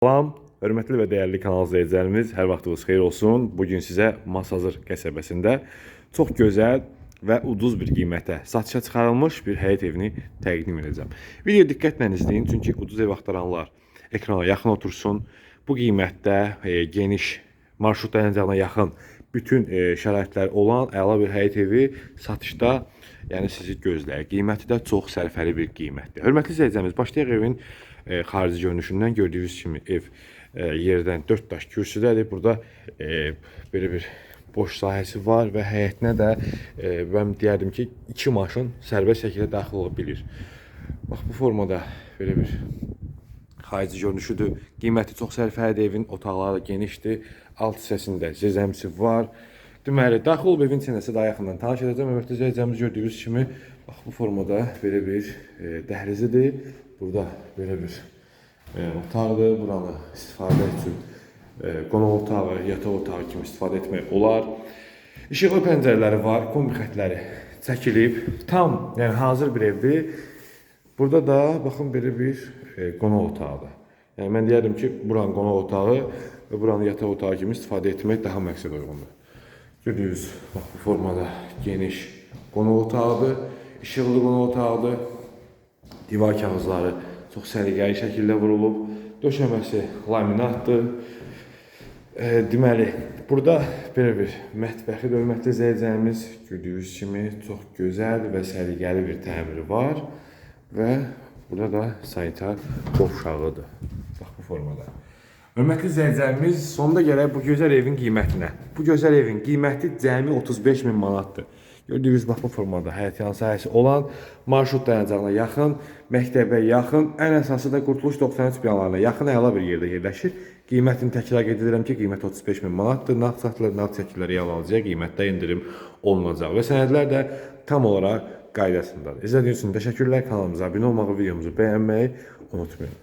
Salam, hörmətli və dəyərli kanal izləyicilərimiz, hər vaxtınız xeyir olsun. Bu gün sizə Masazır qəsəbəsində çox gözəl və ucuz bir qiymətə satışa çıxarılmış bir həyət evini təqdim edəcəm. Video diqqətlə izləyin, çünki ucuz ev axtaranlar ekrana yaxın otursun. Bu qiymətdə e, geniş marşrut dayanacağına yaxın bütün e, şəraitlər olan əla bir həyət evi satışda yəni sizi gözləyir. Qiyməti də çox sərfəli bir qiymətdir. Hörmətli izləyicilərimiz, başlayaq evin e, xarici görünüşündən gördüyünüz kimi ev e, yerdən 4 daş kürsüdədir. Burada e, belə bir boş sahəsi var və həyətinə də e, mən deyərdim ki, 2 maşın sərbəst şəkildə daxil ola bilir. Bax bu formada belə bir xarici görünüşüdür. Qiyməti çox sərfəlidir, evin otaqları genişdir. Alt hissəsində zəzəmsi var. Deməli, daxil olub evin içindəsə daha yaxından tanış edəcəm. Hörmətli izləyicilərimiz gördüyünüz kimi bax bu formada belə bir e, dəhlizidir. Burada belə bir e, otaqdır. Buranı istifadə üçün e, qonaq otağı, yataq otağı kimi istifadə etmək olar. İşıqlı pəncərələri var, kombi xətləri çəkilib. Tam, yəni hazır bir evdir. Burada da baxın belə bir e, qonaq otağıdır. Yəni mən deyərdim ki, buranın qonaq otağı və buranı yataq otağı kimi istifadə etmək daha məqsəd uyğundur. Gördüyünüz bax bu formada geniş qonaq otağıdır, işıqlı qonaq otağıdır. Divar kağızları çox səliqəli şəkildə vurulub. Döşəməsi laminatdır. E, deməli, burada belə bir mətbəxi hörmətli izləyicilərimiz gördüyünüz kimi çox gözəl və səliqəli bir təmiri var və burada da sanitar qovşağıdır. Bax bu formada. Hörmətli izləyicilərimiz, sonda gərək bu gözəl evin qiymətinə. Bu gözəl evin qiyməti cəmi 35 min manatdır. Gördüyünüz bax bu formada həyət yanı sahəsi olan marşrut dayanacağına yaxın, məktəbə yaxın, ən əsası da Qurtuluş 93 binalarına yaxın əla bir yerdə yerləşir. Qiymətini təkrar edirəm ki, qiymət 35 min manatdır. Nağd satılır, nağd çəkiləri yer alıcıya qiymətdə endirim olunacaq və sənədlər də tam olaraq qaydasındadır. İzlədiyiniz üçün təşəkkürlər. Kanalımıza abunə olmağı, videomuzu bəyənməyi unutmayın.